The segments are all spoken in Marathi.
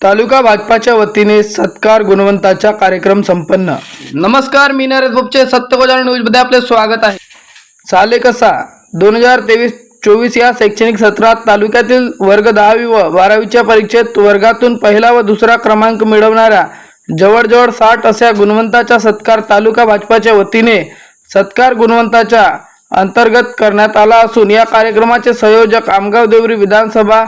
तालुका भाजपाच्या वतीने सत्कार गुणवंताचा कार्यक्रम संपन्न. नमस्कार मी नरेश बोपचे सत्यगोजान न्यूजमध्ये आपले स्वागत आहे. साले कसा? दोन हजार तेवीस चोवीस या शैक्षणिक सत्रात तालुक्यातील वर्ग दहावी व बारावीच्या परीक्षेत वर्गातून पहिला व दुसरा क्रमांक मिळवणाऱ्या जवळजवळ साठ अशा गुणवंताचा सत्कार तालुका भाजपाच्या वतीने सत्कार गुणवंताच्या अंतर्गत करण्यात आला असून या कार्यक्रमाचे संयोजक आमगाव देवरी विधानसभा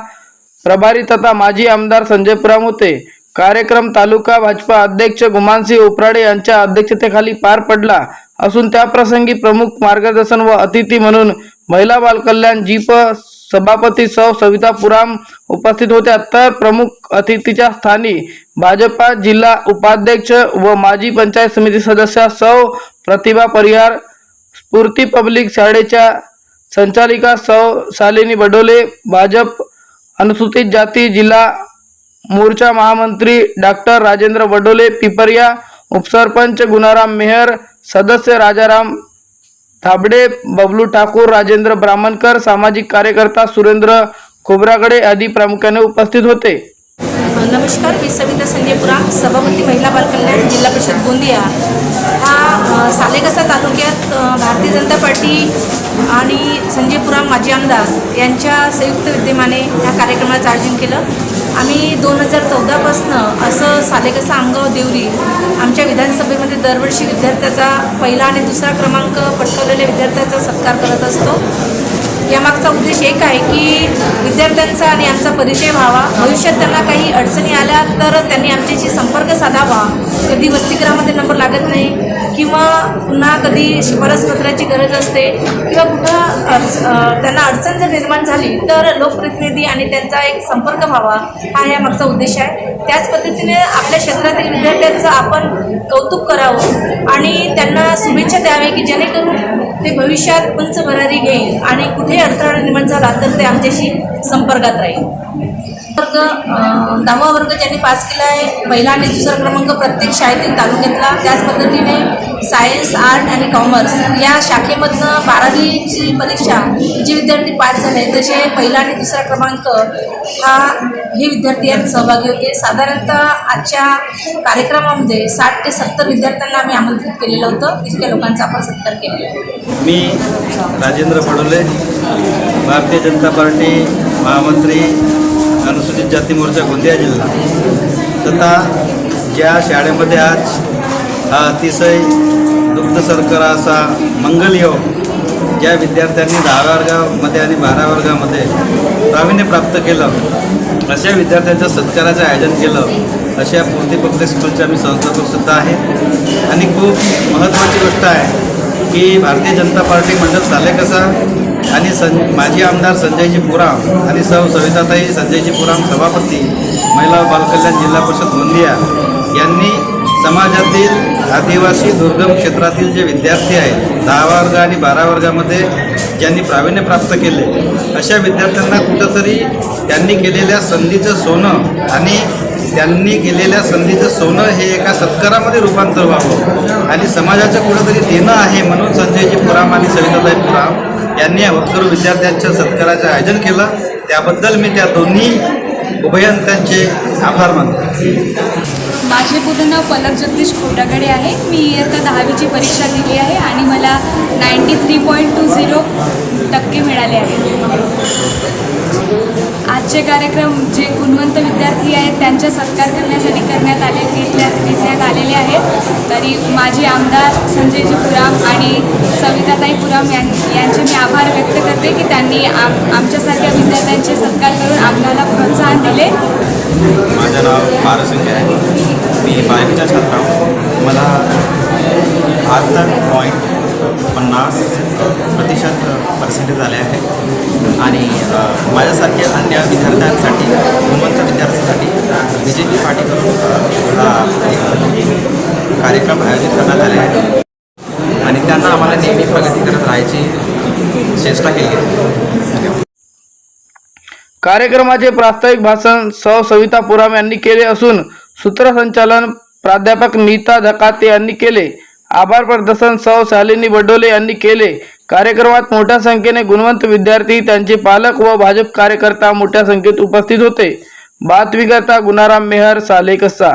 प्रभारी तथा माजी आमदार संजय प्रामुते होते कार्यक्रम तालुका भाजपा अध्यक्ष गुमानसिंह उपराडे यांच्या अध्यक्षतेखाली पार पडला. असून त्याप्रसंगी प्रमुख मार्गदर्शन व अतिथी म्हणून महिला बालकल्याण जीप सभापती सौ सविता पुराम उपस्थित होत्या. तर प्रमुख अतिथीच्या स्थानी भाजपा जिल्हा उपाध्यक्ष व माजी पंचायत समिती सदस्य सौ प्रतिभा परिहार स्फूर्ती पब्लिक शाळेच्या संचालिका सौ शालिनी बडोले भाजप अनुसूचित जाती जिल्हा मोर्चा महामंत्री डॉक्टर राजेंद्र वडोले पिपरिया उपसरपंच गुणाराम मेहर सदस्य राजाराम थाबडे बबलू ठाकूर राजेंद्र ब्राह्मणकर सामाजिक कार्यकर्ता सुरेंद्र खोबरागडे आदी प्रामुख्याने उपस्थित होते. नमस्कार मी सविता संजयपुरा सभापती महिला बालकल्याण जिल्हा परिषद गोंदिया. हा सालेकसा तालुक्यात भारतीय जनता पार्टी आणि संजय पुराम माजी आमदार यांच्या संयुक्त विद्यमाने ह्या कार्यक्रमाचं आयोजन केलं. आम्ही दोन हजार चौदापासनं असं सालेकसा आमगाव देवरी आमच्या विधानसभेमध्ये दरवर्षी विद्यार्थ्याचा पहिला आणि दुसरा क्रमांक पटकवलेल्या विद्यार्थ्याचा सत्कार करत असतो. यामागचा उद्देश एक आहे की विद्यार्थ्यांचा आणि आमचा परिचय व्हावा. भविष्यात त्यांना काही अडचणी आल्या तर त्यांनी आमच्याशी संपर्क साधावा. कधी वसतिगृहामध्ये नंबर लागत नाही किंवा पुन्हा कधी शिफारस पत्राची गरज असते किंवा कुठं अडच त्यांना अडचण जर निर्माण झाली तर लोकप्रतिनिधी आणि त्यांचा एक संपर्क व्हावा. हा यामागचा उद्देश आहे. त्याच पद्धतीने आपल्या क्षेत्रातील विद्यार्थ्यांचं आपण कौतुक करावं आणि त्यांना शुभेच्छा द्यावे की जेणेकरून ते भविष्यात उंच भरारी घेईल आणि कुठे अडथळा निर्माण झाला तर ते आमच्याशी संपर्कात राहील. वर्ग दहावा वर्ग ज्यांनी पास केला आहे पहिला आणि दुसरा क्रमांक प्रत्येक शाळेतील तालुक्यातला. त्याच पद्धतीने सायन्स आर्ट आणि कॉमर्स या शाखेमधनं बारावीची परीक्षा जे विद्यार्थी पास झाले तसे पहिला आणि दुसरा क्रमांक हा हे विद्यार्थी यात सहभागी होते. साधारणतः आजच्या कार्यक्रमामध्ये साठ ते सत्तर विद्यार्थ्यांना आम्ही आमंत्रित केलेलं होतं. तितक्या लोकांचा आपण सत्कार केलेला मी राजेंद्र पडोले भारतीय जनता पार्टी महामंत्री अनुसूचित जाती मोर्चा गोंदिया जिल्हा. तथा ज्या शाळेमध्ये आज हा अतिशय दुग्ध सरकरा असा मंगल योग ज्या विद्यार्थ्यांनी दहाव्या वर्गामध्ये आणि बारा वर्गामध्ये प्रावीण्य प्राप्त केलं अशा विद्यार्थ्यांच्या सत्काराचं आयोजन केलं अशा पूर्ती पब्लिक स्कूलच्या मी संस्थापकसुद्धा आहे आणि खूप महत्त्वाची गोष्ट आहे की भारतीय जनता पार्टी मंडळ चाले कसा आणि सं माजी आमदार संजयजी पुराम आणि सौ सविताताई संजयजी पुराम सभापती महिला बालकल्याण जिल्हा परिषद गोंदिया यांनी समाजातील आदिवासी दुर्गम क्षेत्रातील जे विद्यार्थी आहेत दहा वर्ग आणि बारा वर्गामध्ये ज्यांनी प्रावीण्य प्राप्त केले अशा विद्यार्थ्यांना कुठंतरी त्यांनी केलेल्या संधीचं सोनं आणि त्यांनी केलेल्या संधीचं सोनं हे एका सत्कारामध्ये रूपांतर व्हावं. आणि समाजाचं कुठंतरी देणं आहे म्हणून संजयजी पुराम आणि सविताबाई पुराम यांनी या विद्यार्थ्यांच्या सत्काराचं आयोजन केलं. त्याबद्दल मी त्या दोन्ही उभयंत्यांचे आभार मानतो. माझं नाव पलक जगदीश खोटाकडे आहे. मी इयत्ता दहावीची परीक्षा दिली आहे आणि मला ninety three point two zero टक्के मिळाले आहेत आजचे कार्यक्रम जे गुणवंत विद्यार्थी आहेत त्यांचा सत्कार करण्यासाठी करण्यात आले घेतल्या घेतण्यात आलेले आहेत तरी माझे आमदार संजयजी पुराम आणि सविताताई पुराम यां यांचे मी आभार व्यक्त करते की त्यांनी आम आमच्यासारख्या विद्यार्थ्यांचे सत्कार करून आम्हाला प्रोत्साहन दिले. माझं नाव पारसंजय आहे. मी बारावीचा छात्र आहोत मला बहात्तर पॉईंट पन्नास प्रतिशत पर्सेंटेज आले आहे. आणि माझ्यासारख्या अन्य विद्यार्थ्यांसाठी गुणवंत विद्यार्थ्यांसाठी बी जे पी पार्टीकडून हा कार्यक्रम आयोजित करण्यात आले आहे. आणि त्यांना आम्हाला नेहमी प्रगती करत राहायची चेष्टा केली आहे. कार्यक्रमाचे प्रास्ताविक भाषण सौ. सविता पुराम यांनी केले असून सूत्रसंचालन प्राध्यापक नीता धकाते यांनी केले. आभार प्रदर्शन सौ. शालिनी बडोले यांनी केले. कार्यक्रमात मोठ्या संख्येने गुणवंत विद्यार्थी त्यांचे पालक व भाजप कार्यकर्ता मोठ्या संख्येत उपस्थित होते. बातमीकरता गुणाराम मेहर सालेकसा.